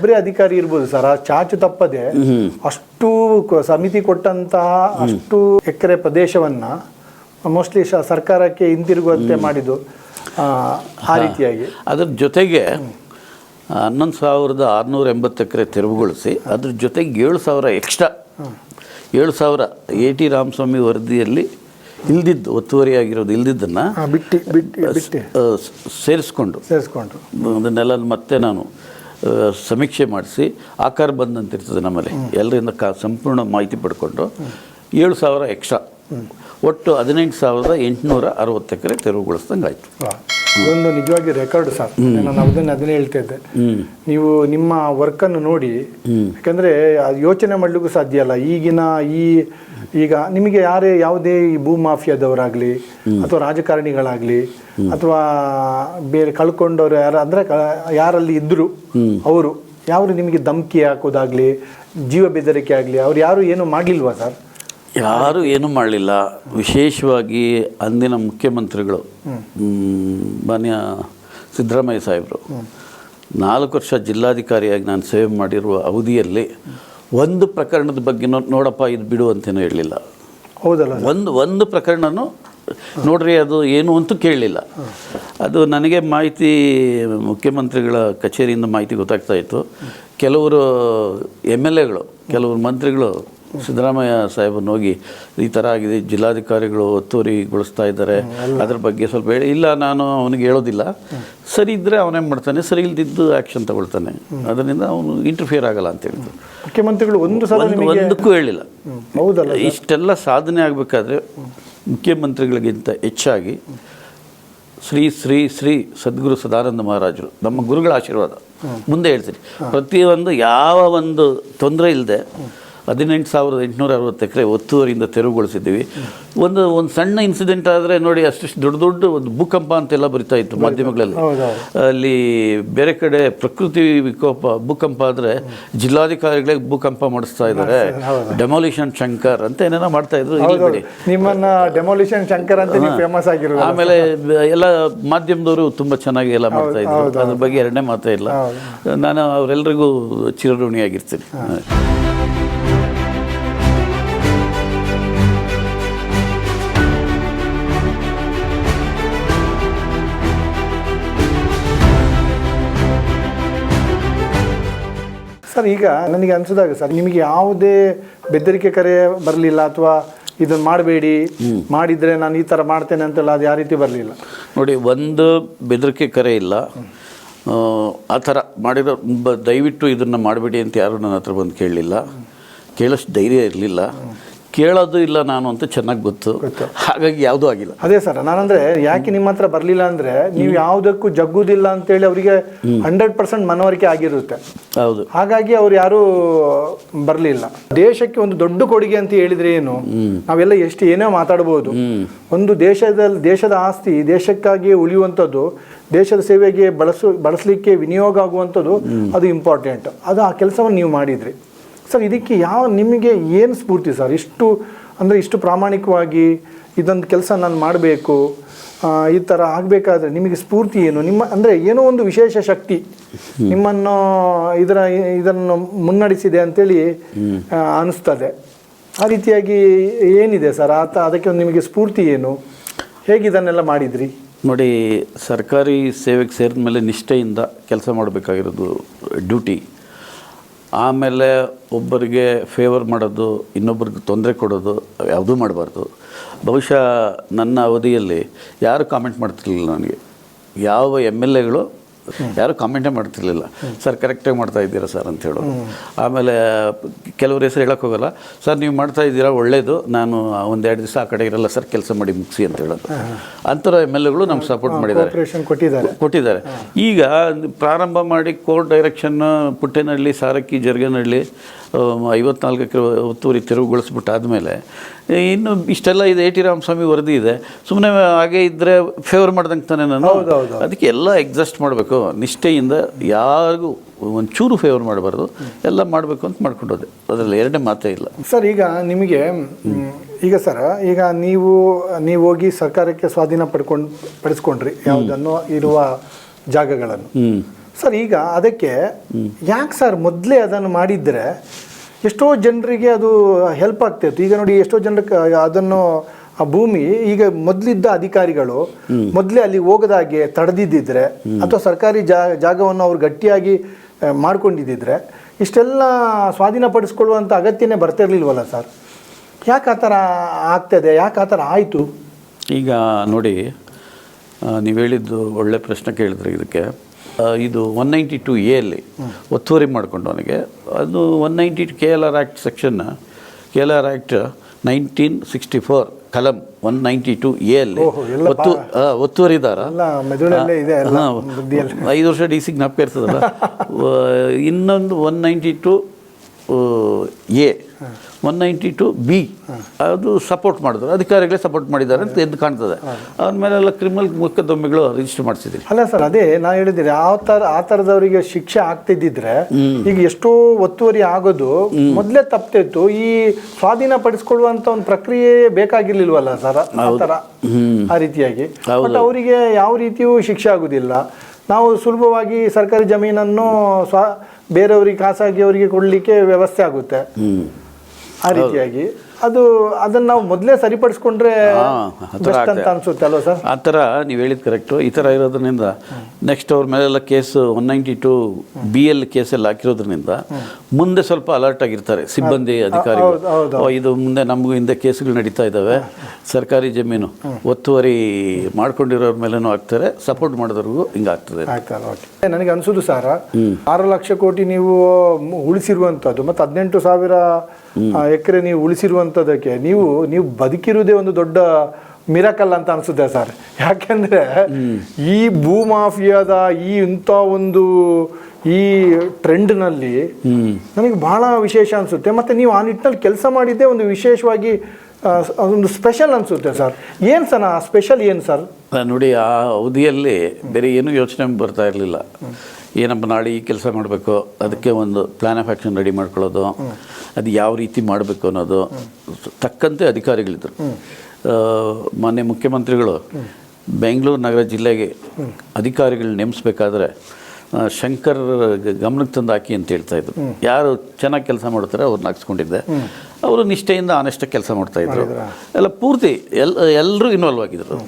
ಒಬ್ಬರೇ ಅಧಿಕಾರಿ ಇರ್ಬೋದು ಸರ್. ಆ ಚಾಚು ತಪ್ಪದೆ ಅಷ್ಟು ಸಮಿತಿ ಕೊಟ್ಟಂತಹ ಅಷ್ಟು ಎಕರೆ ಪ್ರದೇಶವನ್ನ ಮೋಸ್ಟ್ಲಿ ಸರ್ಕಾರಕ್ಕೆ ಹಿಂದಿರುಗುವಂತೆ ಮಾಡಿದ್ದು ಆ, ರೀತಿಯಾಗಿ. ಅದ್ರ ಜೊತೆಗೆ ಹನ್ನೊಂದು ಸಾವಿರದ ಆರುನೂರ ಎಂಬತ್ತು ಎಕರೆ ತೆರವುಗೊಳಿಸಿ ಅದ್ರ ಜೊತೆಗೆ ಏಳು ಸಾವಿರ ಎಕ್ಸ್ಟ್ರಾ ಏಳು ಸಾವಿರ ಎ ಟಿ ರಾಮಸ್ವಾಮಿ ವರದಿಯಲ್ಲಿ ಇಲ್ದಿದ್ದು ಒತ್ತುವರಿಯಾಗಿರೋದು ಇಲ್ದಿದ್ದನ್ನು ಬಿಟ್ಟು ಬಿಟ್ಟಿ ಸೇರಿಸ್ಕೊಂಡು. ಸೇರಿಸ್ಕೊಂಡ್ರು ಅದನ್ನೆಲ್ಲ ಮತ್ತೆ ನಾನು ಸಮೀಕ್ಷೆ ಮಾಡಿಸಿ ಆಕಾರ ಬಂದಂತಿರ್ತದೆ ನಮ್ಮಲ್ಲಿ. ಎಲ್ಲರಿಂದ ಕಾ ಸಂಪೂರ್ಣ ಮಾಹಿತಿ ಪಡ್ಕೊಂಡು ಏಳು ಸಾವಿರ ಎಕ್ಸ್ಟ್ರಾ. ಒಟ್ಟು ಹದಿನೆಂಟು ಸಾವಿರದ ಎಂಟುನೂರ ಅರವತ್ತು ಎಕರೆ ತೆರವುಗೊಳಿಸ್ದಂಗೆ ಆಯಿತು. ಇದೊಂದು ನಿಜವಾಗಿ ರೆಕಾರ್ಡ್ ಸರ್ ನಾನು ಅದನ್ನ ಅದನ್ನೇ ಹೇಳ್ತಾ ಇದ್ದೆ. ನೀವು ನಿಮ್ಮ ವರ್ಕನ್ನು ನೋಡಿ ಯಾಕಂದ್ರೆ ಯೋಚನೆ ಮಾಡ್ಲಿಕ್ಕೂ ಸಾಧ್ಯ ಅಲ್ಲ. ಈಗಿನ ಈ ಈಗ ನಿಮಗೆ ಯಾರೇ ಯಾವುದೇ ಈ ಭೂ ಮಾಫಿಯಾದವರಾಗ್ಲಿ ಅಥವಾ ರಾಜಕಾರಣಿಗಳಾಗ್ಲಿ ಅಥವಾ ಬೇರೆ ಕಳ್ಕೊಂಡವರು ಯಾರ ಅಂದ್ರೆ ಯಾರಲ್ಲಿ ಇದ್ರು ಅವರು ಯಾರು ನಿಮಗೆ ಧಮಕಿ ಹಾಕೋದಾಗ್ಲಿ ಜೀವ ಬೆದರಿಕೆ ಆಗಲಿ ಅವ್ರು ಯಾರು ಏನು ಮಾಡಲಿಲ್ವಾ ಸರ್? ಯಾರೂ ಏನೂ ಮಾಡಲಿಲ್ಲ. ವಿಶೇಷವಾಗಿ ಅಂದಿನ ಮುಖ್ಯಮಂತ್ರಿಗಳು ಮಾನ್ಯ ಸಿದ್ದರಾಮಯ್ಯ ಸಾಹೇಬರು. ನಾಲ್ಕು ವರ್ಷ ಜಿಲ್ಲಾಧಿಕಾರಿಯಾಗಿ ನಾನು ಸೇವೆ ಮಾಡಿರುವ ಅವಧಿಯಲ್ಲಿ ಒಂದು ಪ್ರಕರಣದ ಬಗ್ಗೆ ನೋಡಪ್ಪ ಇದು ಬಿಡು ಅಂತೇನೂ ಹೇಳಲಿಲ್ಲ. ಹೌದಲ್ಲ? ಒಂದು ಒಂದು ಪ್ರಕರಣನೂ ನೋಡ್ರಿ ಅದು ಏನು ಅಂತೂ ಕೇಳಲಿಲ್ಲ. ಅದು ನನಗೆ ಮಾಹಿತಿ ಮುಖ್ಯಮಂತ್ರಿಗಳ ಕಚೇರಿಯಿಂದ ಮಾಹಿತಿ ಗೊತ್ತಾಗ್ತಾ ಇತ್ತು. ಕೆಲವರು ಎಂ ಎಲ್ ಎಗಳು ಕೆಲವರು ಮಂತ್ರಿಗಳು ಸಿದ್ದರಾಮಯ್ಯ ಸಾಹೇಬನ್ನು ಹೋಗಿ ಈ ಥರ ಆಗಿದೆ ಜಿಲ್ಲಾಧಿಕಾರಿಗಳು ಒತ್ತುವರಿಗೊಳಿಸ್ತಾ ಇದ್ದಾರೆ. ಅದ್ರ ಬಗ್ಗೆ ಸ್ವಲ್ಪ ಹೇಳಿ. ಇಲ್ಲ ನಾನು ಅವನಿಗೆ ಹೇಳೋದಿಲ್ಲ. ಸರಿ ಇದ್ದರೆ ಅವನೇನು ಮಾಡ್ತಾನೆ? ಸರಿ ಇಲ್ದಿದ್ದು ಆ್ಯಕ್ಷನ್ ತಗೊಳ್ತಾನೆ. ಅದರಿಂದ ಅವನು ಇಂಟರ್ಫಿಯರ್ ಆಗಲ್ಲ ಅಂತ ಹೇಳಿದ್ರು ಮುಖ್ಯಮಂತ್ರಿಗಳು ಒಂದು ಒಂದಕ್ಕೂ ಹೇಳಿಲ್ಲ. ಹೌದಲ್ಲ ಇಷ್ಟೆಲ್ಲ ಸಾಧನೆ ಆಗಬೇಕಾದ್ರೆ ಮುಖ್ಯಮಂತ್ರಿಗಳಿಗಿಂತ ಹೆಚ್ಚಾಗಿ ಶ್ರೀ ಶ್ರೀ ಶ್ರೀ ಸದ್ಗುರು ಸದಾನಂದ ಮಹಾರಾಜರು ನಮ್ಮ ಗುರುಗಳ ಆಶೀರ್ವಾದ. ಮುಂದೆ ಹೇಳ್ತೀನಿ. ಪ್ರತಿಯೊಂದು ಯಾವ ಒಂದು ತೊಂದರೆ ಇಲ್ಲದೆ ಹದಿನೆಂಟು ಸಾವಿರದ ಎಂಟುನೂರ ಅರವತ್ತು ಎಕರೆ ಒತ್ತುವರಿಯಿಂದ ತೆರವುಗೊಳಿಸಿದ್ದೀವಿ. ಒಂದು ಒಂದು ಸಣ್ಣ ಇನ್ಸಿಡೆಂಟ್ ಆದರೆ ನೋಡಿ ಅಷ್ಟಿಷ್ಟು ದೊಡ್ಡ ದೊಡ್ಡ ಒಂದು ಭೂಕಂಪ ಅಂತೆಲ್ಲ ಬರಿತಾ ಇತ್ತು ಮಾಧ್ಯಮಗಳಲ್ಲಿ. ಅಲ್ಲಿ ಬೇರೆ ಕಡೆ ಪ್ರಕೃತಿ ವಿಕೋಪ ಭೂಕಂಪ ಆದರೆ ಜಿಲ್ಲಾಧಿಕಾರಿಗಳಿಗೆ ಭೂಕಂಪ ಮಾಡಿಸ್ತಾ ಇದ್ದಾರೆ. ಡೆಮಾಲಿಷನ್ ಶಂಕರ್ ಅಂತ ಏನೇನೋ ಮಾಡ್ತಾ ಇದ್ರು ಇಲ್ಲಿ ನಿಮ್ಮನ್ನ ಡೆಮಾಲಿಷನ್ ಶಂಕರ್ ಅಂತ ಫೇಮಸ್ ಆಗಿರೋದು. ಆಮೇಲೆ ಎಲ್ಲ ಮಾಧ್ಯಮದವರು ತುಂಬ ಚೆನ್ನಾಗಿ ಎಲ್ಲ ಮಾಡ್ತಾ ಇದ್ರು. ಅದ್ರ ಬಗ್ಗೆ ಎರಡನೇ ಮಾತೇ ಇಲ್ಲ. ನಾನು ಅವರೆಲ್ಲರಿಗೂ ಚಿರಋಣಿಯಾಗಿರ್ತೀನಿ. ಸರ್ ಈಗ ನನಗೆ ಅನ್ಸಿದಾಗ ಸರ್ ನಿಮಗೆ ಯಾವುದೇ ಬೆದರಿಕೆ ಕರೆ ಬರಲಿಲ್ಲ ಅಥವಾ ಇದನ್ನು ಮಾಡಬೇಡಿ ಮಾಡಿದ್ರೆ ನಾನು ಈ ಥರ ಮಾಡ್ತೇನೆ ಅಂತೆಲ್ಲ ಅದು ಯಾವ ರೀತಿ ಬರಲಿಲ್ಲ? ನೋಡಿ ಒಂದು ಬೆದರಿಕೆ ಕರೆ ಇಲ್ಲ. ಆ, ಥರ ಮಾಡಿರೋ ಬ- ದಯವಿಟ್ಟು ಇದನ್ನು ಮಾಡಬೇಡಿ ಅಂತ ಯಾರು ನನ್ನ ಹತ್ರ ಬಂದು ಕೇಳಲಿಲ್ಲ. ಕೇಳೋಷ್ಟು ಧೈರ್ಯ ಇರಲಿಲ್ಲ. ಕೇಳೋದು ಇಲ್ಲ ನಾನು ಅಂತ ಚೆನ್ನಾಗಿ ಗೊತ್ತು. ಹಾಗಾಗಿ ಯಾವುದೂ ಆಗಿಲ್ಲ. ಅದೇ ಸರ್ ನಾನಂದ್ರೆ ಯಾಕೆ ನಿಮ್ಮ ಹತ್ರ ಬರಲಿಲ್ಲ ಅಂದ್ರೆ ನೀವು ಯಾವುದಕ್ಕೂ ಜಗ್ಗುದಿಲ್ಲ ಅಂತೇಳಿ ಅವರಿಗೆ ಹಂಡ್ರೆಡ್ ಪರ್ಸೆಂಟ್ ಮನವರಿಕೆ ಆಗಿರುತ್ತೆ. ಹೌದು. ಹಾಗಾಗಿ ಅವ್ರು ಯಾರು ಬರಲಿಲ್ಲ. ದೇಶಕ್ಕೆ ಒಂದು ದೊಡ್ಡ ಕೊಡುಗೆ ಅಂತ ಹೇಳಿದ್ರೆ ಏನು? ನಾವೆಲ್ಲ ಎಷ್ಟು ಏನೇ ಮಾತಾಡ್ಬೋದು. ಒಂದು ದೇಶದಲ್ಲಿ ದೇಶದ ಆಸ್ತಿ ದೇಶಕ್ಕಾಗಿ ಉಳಿಯುವಂಥದ್ದು ದೇಶದ ಸೇವೆಗೆ ಬಳಸು ಬಳಸಲಿಕ್ಕೆ ವಿನಿಯೋಗ ಆಗುವಂಥದ್ದು ಅದು ಇಂಪಾರ್ಟೆಂಟ್ ಅದು ಆ ಕೆಲಸವನ್ನು ನೀವು ಮಾಡಿದ್ರಿ. ಸರ್, ಇದಕ್ಕೆ ಯಾವ ನಿಮಗೆ ಏನು ಸ್ಫೂರ್ತಿ ಸರ್? ಇಷ್ಟು, ಅಂದರೆ ಇಷ್ಟು ಪ್ರಾಮಾಣಿಕವಾಗಿ ಇದೊಂದು ಕೆಲಸ ನಾನು ಮಾಡಬೇಕು ಈ ಥರ ಆಗಬೇಕಾದ್ರೆ ನಿಮಗೆ ಸ್ಫೂರ್ತಿ ಏನು? ನಿಮ್ಮ, ಅಂದರೆ ಏನೋ ಒಂದು ವಿಶೇಷ ಶಕ್ತಿ ನಿಮ್ಮನ್ನು ಇದರ, ಇದನ್ನು ಮುನ್ನಡೆಸಿದೆ ಅಂತೇಳಿ ಅನಿಸ್ತದೆ. ಆ ರೀತಿಯಾಗಿ ಏನಿದೆ ಸರ್? ಆತ, ಅದಕ್ಕೆ ಒಂದು ನಿಮಗೆ ಸ್ಫೂರ್ತಿ ಏನು? ಹೇಗೆ ಇದನ್ನೆಲ್ಲ ಮಾಡಿದ್ರಿ? ನೋಡಿ, ಸರ್ಕಾರಿ ಸೇವೆಗೆ ಸೇರಿದ ಮೇಲೆ ನಿಷ್ಠೆಯಿಂದ ಕೆಲಸ ಮಾಡಬೇಕಾಗಿರೋದು ಡ್ಯೂಟಿ. ಆಮೇಲೆ ಒಬ್ಬರಿಗೆ ಫೇವರ್ ಮಾಡೋದು ಇನ್ನೊಬ್ಬರಿಗೆ ತೊಂದರೆ ಕೊಡೋದು, ಯಾವುದೂ ಮಾಡಬಾರ್ದು. ಬಹುಶಃ ನನ್ನ ಅವಧಿಯಲ್ಲಿ ಯಾರು ಕಾಮೆಂಟ್ ಮಾಡ್ತಿರ್ಲಿಲ್ಲ ನನಗೆ? ಯಾವ ಎಂ ಎಲ್ ಎಗಳು ಯಾರು ಕಾಮೆಂಟೇ ಮಾಡ್ತಿರ್ಲಿಲ್ಲ. ಸರ್ ಕರೆಕ್ಟಾಗಿ ಮಾಡ್ತಾ ಇದ್ದೀರಾ ಸರ್? ಅಂತ ಹೇಳೋದು ಆಮೇಲೆ ಕೆಲವ್ರ ಹೆಸರು ಹೇಳಕ್ಕೆ ಹೋಗಲ್ಲ. ಸರ್ ನೀವು ಮಾಡ್ತಾ ಇದ್ದೀರಾ? ಒಳ್ಳೇದು. ನಾನು ಒಂದೆರಡು ದಿವಸ ಆ ಕಡೆ ಇರಲ್ಲ ಸರ್ ಕೆಲಸ ಮಾಡಿ ಮುಗಿಸಿ ಅಂತ ಹೇಳೋದು. ಅಂಥರ ಎಂ ಎಲ್ ಎಗಳು ನಮ್ಗೆ ಸಪೋರ್ಟ್ ಮಾಡಿದ್ದಾರೆ. ಕೊಟ್ಟಿದ್ದಾರೆ. ಕೊಟ್ಟಿದ್ದಾರೆ. ಈಗ ಪ್ರಾರಂಭ ಮಾಡಿ ಕೋರ್ಟ್ ಡೈರೆಕ್ಷನ್ ಪುಟ್ಟೇನಹಳ್ಳಿ ಸಾರಕ್ಕಿ ಜರ್ಗನಹಳ್ಳಿ ಐವತ್ನಾಲ್ಕು ಕಿಲೋ ಒತ್ತುವರಿ ತೆರವುಗೊಳಿಸ್ಬಿಟ್ಟು ಆದಮೇಲೆ ಇನ್ನು ಇಷ್ಟೆಲ್ಲ ಇದೆ ಎ ಟಿ ರಾಮಸ್ವಾಮಿ ವರದಿ ಇದೆ. ಸುಮ್ಮನೆ ಹಾಗೆ ಇದ್ದರೆ ಫೇವರ್ ಮಾಡ್ದಂಗೆ ತಾನೆ ನಾನು. ಅದಕ್ಕೆ ಎಲ್ಲ ಎಕ್ಸಸ್ಟ್ ಮಾಡಬೇಕು. ನಿಷ್ಠೆಯಿಂದ ಯಾರಿಗೂ ಒಂಚೂರು ಫೇವರ್ ಮಾಡಬಾರ್ದು. ಎಲ್ಲ ಮಾಡಬೇಕು ಅಂತ ಮಾಡ್ಕೊಂಡೋದೆ. ಅದರಲ್ಲಿ ಎರಡನೇ ಮಾತೇ ಇಲ್ಲ. ಸರ್ ಈಗ ನಿಮಗೆ ಈಗ ಸರ್ ಈಗ ನೀವು ನೀವು ಹೋಗಿ ಸರ್ಕಾರಕ್ಕೆ ಸ್ವಾಧೀನ ಪಡ್ಕೊಂಡು ಪಡಿಸ್ಕೊಂಡ್ರಿ. ಯಾವುದನ್ನು ಇರುವ ಜಾಗಗಳನ್ನು. ಹ್ಞೂ ಸರ್, ಈಗ ಅದಕ್ಕೆ ಯಾಕೆ ಸರ್ ಮೊದಲೇ ಅದನ್ನು ಮಾಡಿದ್ರೆ ಎಷ್ಟೋ ಜನರಿಗೆ ಅದು ಹೆಲ್ಪ್ ಆಗ್ತಿತ್ತು. ಈಗ ನೋಡಿ ಎಷ್ಟೋ ಜನಕ್ಕೆ ಅದನ್ನು, ಆ ಭೂಮಿ ಈಗ ಮೊದಲಿದ್ದ ಅಧಿಕಾರಿಗಳು ಮೊದಲೇ ಅಲ್ಲಿ ಹೋಗದಾಗೆ ತಡೆದಿದ್ದಿದ್ರೆ ಅಥವಾ ಸರ್ಕಾರಿ ಜಾಗವನ್ನು ಅವ್ರು ಗಟ್ಟಿಯಾಗಿ ಮಾಡ್ಕೊಂಡಿದ್ದಿದ್ರೆ ಇಷ್ಟೆಲ್ಲ ಸ್ವಾಧೀನಪಡಿಸ್ಕೊಳ್ಳುವಂಥ ಅಗತ್ಯನೇ ಬರ್ತಿರ್ಲಿಲ್ವಲ್ಲ ಸರ್? ಯಾಕೆ ಆ ಥರ ಆಗ್ತದೆ? ಯಾಕೆ ಆ ಥರ ಆಯಿತು? ಈಗ ನೋಡಿ ನೀವು ಹೇಳಿದ್ದು ಒಳ್ಳೆ ಪ್ರಶ್ನೆ ಕೇಳಿದ್ರಿ ಇದಕ್ಕೆ. ಇದು ಒನ್ ನೈಂಟಿ ಟು ಎ ಅಲ್ಲಿ ಮಾಡಿಕೊಂಡು ಅವನಿಗೆ ಅದು one ninety two K L R act section K L R act nineteen sixty four ಕಲಂ ಒನ್ ನೈಂಟಿ ಟು ಎಲ್ಲಿ ಎಲ್ಲ ಒತ್ತು ಹಾಂ ಒತ್ತುವರಿದಾರ. ಎಲ್ಲ ಎಲ್ಲ ಐದು ವರ್ಷ ಡಿ ಸಿಗ್ ಜ್ಞಾಪಕ ಇರ್ತದಲ್ಲ. ಇನ್ನೊಂದು one ninety two A one ninety two B ಅದು ಸಪೋರ್ಟ್ ಮಾಡಿದ್ರು. ಅಧಿಕಾರಿಗಳೇ ಸಪೋರ್ಟ್ ಮಾಡಿದ್ದಾರೆ ಅಂತ ಎದ್ದು ಕಾಣ್ತದೆ. ಆದ್ಮೇಲೆ ಮೇಲೆಲ್ಲ ಕ್ರಿಮಿನಲ್ ಮೊಕದ್ದಮೆಗಳು ರಿಜಿಸ್ಟರ್ ಮಾಡಿಸಿದ್ರಿ ಅಲ್ಲ ಸರ್ ಅದೇ ನಾ ಹೇಳಿದ್ರೆ ಆ ಥರ ಆ ಥರದವರಿಗೆ ಶಿಕ್ಷೆ ಆಗ್ತಿದ್ದಿದ್ರೆ ಈಗ ಎಷ್ಟೋ ಒತ್ತುವರಿ ಆಗೋದು ಮೊದಲೇ ತಪ್ತಿತ್ತು. ಈ ಸ್ವಾಧೀನ ಪಡಿಸ್ಕೊಳ್ಳುವಂತ ಒಂದು ಪ್ರಕ್ರಿಯೆ ಬೇಕಾಗಿರ್ಲಿಲ್ವಲ್ಲ ಸರ್ ಆ ಥರ ಆ ರೀತಿಯಾಗಿ. ಬಟ್ ಅವರಿಗೆ ಯಾವ ರೀತಿಯೂ ಶಿಕ್ಷೆ ಆಗುದಿಲ್ಲ. ನಾವು ಸುಲಭವಾಗಿ ಸರ್ಕಾರಿ ಜಮೀನನ್ನು ಸ್ವ ಬೇರೆಯವರಿಗೆ ಖಾಸಗಿಯವರಿಗೆ ಕೊಡಲಿಕ್ಕೆ ವ್ಯವಸ್ಥೆ ಆಗುತ್ತೆ. ಆ ರೀತಿಯಾಗಿ. ಅದು ಅದನ್ನ ನಾವು ಮೊದಲೇ ಸರಿಪಡಿಸ್ಕೊಂಡ್ರೆ ಬೆಸ್ಟ್ ಅಂತ ಅನ್ಸುತ್ತೆ ಅಲ್ವಾ ಸರ್? ಆ ಥರ ನೀವು ಹೇಳಿದ ಕರೆಕ್ಟು ಈ ಥರ ಇರೋದ್ರಿಂದ ನೆಕ್ಸ್ಟ್ ಅವ್ರ ಮೇಲೆಲ್ಲ case one ninety two B L ಕೇಸೆಲ್ಲ ಹಾಕಿರೋದ್ರಿಂದ ಮುಂದೆ ಸ್ವಲ್ಪ ಅಲರ್ಟ್ ಆಗಿರ್ತಾರೆ ಸಿಬ್ಬಂದಿ ಅಧಿಕಾರಿಗಳು. ಇದು ಮುಂದೆ ನಮಗೂ ಹಿಂದೆ ಕೇಸ್ಗಳು ನಡೀತಾ ಇದ್ದಾವೆ ಸರ್ಕಾರಿ ಜಮೀನು ಒತ್ತುವರಿ ಮಾಡ್ಕೊಂಡಿರೋರ ಮೇಲೇನೂ ಆಗ್ತಾರೆ. ಸಪೋರ್ಟ್ ಮಾಡಿದವ್ರಿಗೂ ಹಿಂಗಾಗ್ತದೆ ಆಗ್ತದೆ. ನನಗೆ ಅನ್ಸುದು ಸರ್ ಆರು ಲಕ್ಷ ಕೋಟಿ ನೀವು ಉಳಿಸಿರುವಂಥದ್ದು ಮತ್ತು ಹದಿನೆಂಟು ಸಾವಿರ ಎಕರೆ ನೀವು ಉಳಿಸಿರುವಂಥದ್ದಕ್ಕೆ ನೀವು ನೀವು ಬದುಕಿರುವುದೇ ಒಂದು ದೊಡ್ಡ ಮಿರಕಲ್ ಅಂತ ಅನ್ಸುತ್ತೆ ಸರ್. ಯಾಕೆಂದ್ರೆ ಈ ಭೂಮಾಫಿಯಾದ ಈ ಇಂಥ ಒಂದು ಈ ಟ್ರೆಂಡ್ನಲ್ಲಿ ನನಗೆ ಬಹಳ ವಿಶೇಷ ಅನಿಸುತ್ತೆ. ಮತ್ತು ನೀವು ಆ ನಿಟ್ಟಿನಲ್ಲಿ ಕೆಲಸ ಮಾಡಿದ್ದೇ ಒಂದು ವಿಶೇಷವಾಗಿ ಆ, ಒಂದು ಸ್ಪೆಷಲ್ ಅನಿಸುತ್ತೆ ಸರ್. ಏನು ಸರ್ ಆ ಸ್ಪೆಷಲ್ ಏನು ಸರ್? ಆ, ನೋಡಿ ಆ ಅವಧಿಯಲ್ಲಿ ಬೇರೆ ಏನೂ ಯೋಚನೆ ಬರ್ತಾ ಇರಲಿಲ್ಲ. ಏನಪ್ಪ ನಾಳೆ ಈ ಕೆಲಸ ಮಾಡಬೇಕು ಅದಕ್ಕೆ ಒಂದು ಪ್ಲ್ಯಾನ್ ಆಫ್ ಆ್ಯಕ್ಷನ್ ರೆಡಿ ಮಾಡ್ಕೊಳ್ಳೋದು ಅದು ಯಾವ ರೀತಿ ಮಾಡಬೇಕು ಅನ್ನೋದು ತಕ್ಕಂತೆ ಅಧಿಕಾರಿಗಳಿದ್ದರು ಮೊನ್ನೆ ಮಾನ್ಯ ಮುಖ್ಯಮಂತ್ರಿಗಳು ಬೆಂಗಳೂರು ನಗರ ಜಿಲ್ಲೆಗೆ ಅಧಿಕಾರಿಗಳು ನೇಮಿಸ್ಬೇಕಾದ್ರೆ ಶಂಕರ್ ಗಮನಕ್ಕೆ ತಂದು ಹಾಕಿ ಅಂತ ಹೇಳ್ತಾ ಇದ್ರು. ಯಾರು ಚೆನ್ನಾಗಿ ಕೆಲಸ ಮಾಡ್ತಾರೆ ಅವ್ರನ್ನ ಹಾಕ್ಸ್ಕೊಂಡಿದ್ದೆ. ಅವರು ನಿಷ್ಠೆಯಿಂದ ಆನೆಸ್ಟಾಗಿ ಕೆಲಸ ಮಾಡ್ತಾ ಇದ್ರು. ಎಲ್ಲ ಪೂರ್ತಿ ಎಲ್ ಎಲ್ಲರೂ ಇನ್ವಾಲ್ವ್ ಆಗಿದ್ರು.